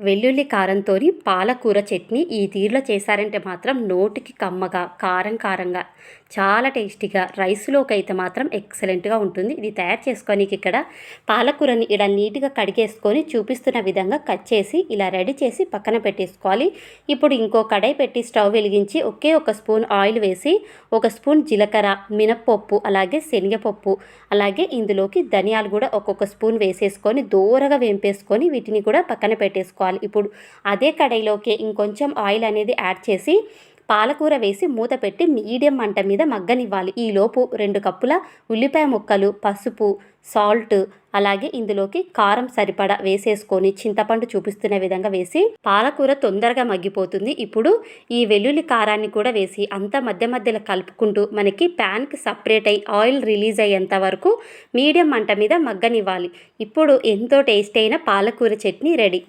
వెల్లుల్లి కారంతో పాలకూర చట్నీ ఈ తీరులో చేశారంటే మాత్రం నోటికి కమ్మగా కారం కారంగా చాలా టేస్టీగా రైస్లోకి అయితే మాత్రం ఎక్సలెంట్గా ఉంటుంది. ఇది తయారు చేసుకోనికి ఇక్కడ పాలకూరని ఇలా నీట్గా కడిగేసుకొని చూపిస్తున్న విధంగా కట్ చేసి ఇలా రెడీ చేసి పక్కన పెట్టేసుకోవాలి. ఇప్పుడు ఇంకో కడాయి పెట్టి స్టవ్ వెలిగించి ఒకే ఒక స్పూన్ ఆయిల్ వేసి ఒక స్పూన్ జీలకర్ర మినప్పప్పు అలాగే శనగపప్పు అలాగే ఇందులోకి ధనియాలు కూడా ఒక్కొక్క స్పూన్ వేసేసుకొని దూరగా వేంపేసుకొని వీటిని కూడా పక్కన పెట్టేసుకోవాలి. వేసుకోవాలి. ఇప్పుడు అదే కడాయిలోకి ఇంకొంచెం ఆయిల్ అనేది యాడ్ చేసి పాలకూర వేసి మూత పెట్టి మీడియం మంట మీద మగ్గనివ్వాలి. ఈలోపు రెండు కప్పుల ఉల్లిపాయ ముక్కలు పసుపు సాల్ట్ అలాగే ఇందులోకి కారం సరిపడా వేసేసుకొని చింతపండు చూపిస్తున్న విధంగా వేసి పాలకూర తొందరగా మగ్గిపోతుంది. ఇప్పుడు ఈ వెల్లుల్లి కారాన్ని కూడా వేసి అంత మధ్య మధ్యలో కలుపుకుంటూ మనకి ప్యాన్కి సపరేట్ అయ్యి ఆయిల్ రిలీజ్ అయ్యేంత వరకు మీడియం మంట మీద మగ్గనివ్వాలి. ఇప్పుడు ఎంతో టేస్ట్ అయిన పాలకూర చట్నీ రెడీ.